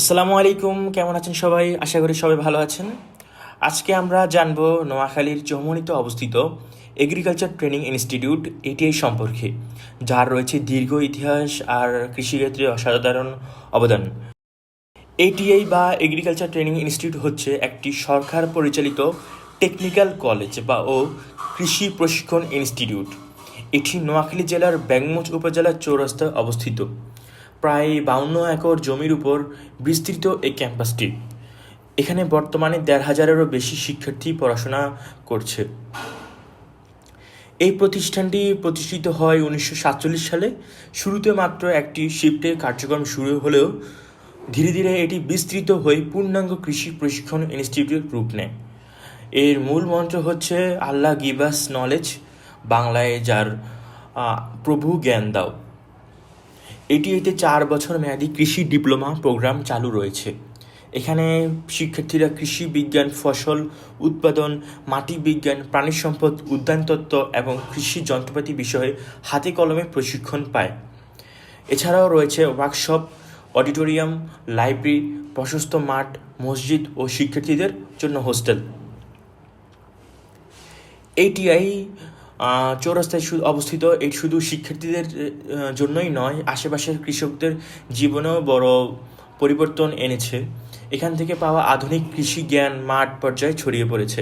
আসসালামু আলাইকুম, কেমন আছেন সবাই? আশা করি সবাই ভালো আছেন। আজকে আমরা জানব নোয়াখালীর চৌমনিতে অবস্থিত এগ্রিকালচার ট্রেনিং ইনস্টিটিউট এটিআই সম্পর্কে, যার রয়েছে দীর্ঘ ইতিহাস আর কৃষিক্ষেত্রে অসাধারণ অবদান। এটিআই বা এগ্রিকালচার ট্রেনিং ইনস্টিটিউট হচ্ছে একটি সরকার পরিচালিত টেকনিক্যাল কলেজ বা ও কৃষি প্রশিক্ষণ ইনস্টিটিউট এটি নোয়াখালী জেলার ব্যাংমুচ উপজেলার চৌরাস্তায় অবস্থিত। প্রায় বাউন্ন একর জমির উপর বিস্তৃত এই ক্যাম্পাসটি। এখানে বর্তমানে দেড় হাজারেরও বেশি শিক্ষার্থী পড়াশোনা করছে। এই প্রতিষ্ঠানটি প্রতিষ্ঠিত হয় উনিশশো সাতচল্লিশ সালে। শুরুতে মাত্র একটি শিফটে কার্যক্রম শুরু হলেও ধীরে ধীরে এটি বিস্তৃত হয়ে পূর্ণাঙ্গ কৃষি প্রশিক্ষণ ইনস্টিটিউট রূপ নেয়। এর মূল মন্ত্র হচ্ছে, আল্লাহ গিভাস নলেজ বাংলায় যার প্রভু জ্ঞান দাও। এটি এতে চার বছর মেয়াদী কৃষি ডিপ্লোমা প্রোগ্রাম চালু রয়েছে। এখানে শিক্ষার্থীরা কৃষি বিজ্ঞান, ফসল উৎপাদন, মাটি বিজ্ঞান, প্রাণী সম্পদ উদ্যানতত্ত্ব এবং কৃষি যন্ত্রপাতি বিষয়ে হাতে কলমে প্রশিক্ষণ পায়। এছাড়াও রয়েছে ওয়ার্কশপ, অডিটোরিয়াম, লাইব্রেরি, প্রশস্ত মাঠ, মসজিদ ও শিক্ষার্থীদের জন্য হোস্টেল। এইটিআই চৌরাস্তায় অবস্থিত, এটি শুধু শিক্ষার্থীদের জন্যই নয়, আশেপাশের কৃষকদের জীবনেও বড় পরিবর্তন এনেছে। এখান থেকে পাওয়া আধুনিক কৃষি জ্ঞান মাঠ পর্যায়ে ছড়িয়ে পড়েছে।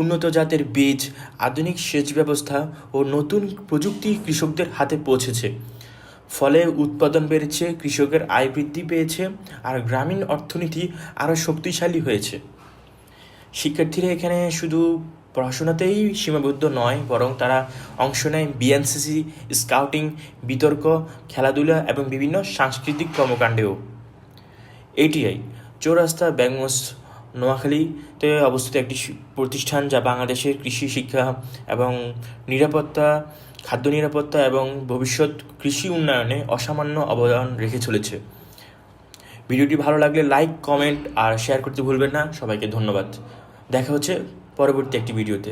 উন্নত জাতের বীজ, আধুনিক সেচ ব্যবস্থা ও নতুন প্রযুক্তি কৃষকদের হাতে পৌঁছেছে। ফলে উৎপাদন বেড়েছে, কৃষকের আয় বৃদ্ধি পেয়েছে, আর গ্রামীণ অর্থনীতি আরও শক্তিশালী হয়েছে। শিক্ষার্থীরা এখানে শুধু পড়াশোনাতেই সীমাবদ্ধ নয়, বরং তারা অংশ নেয় বিএনসিসি স্কাউটিং বিতর্ক, খেলাধুলা এবং বিভিন্ন সাংস্কৃতিক কর্মকাণ্ডেও। এটিআই চৌরাস্তা, ব্যাংমোস, নোয়াখালীতে অবস্থিত একটি প্রতিষ্ঠান যা বাংলাদেশের কৃষি শিক্ষা এবং নিরাপত্তা, খাদ্য নিরাপত্তা এবং ভবিষ্যৎ কৃষি উন্নয়নে অসামান্য অবদান রেখে চলেছে। ভিডিওটি ভালো লাগলে লাইক, কমেন্ট আর শেয়ার করতে ভুলবেন না। সবাইকে ধন্যবাদ। দেখা হচ্ছে পরবর্তী একটি ভিডিওতে।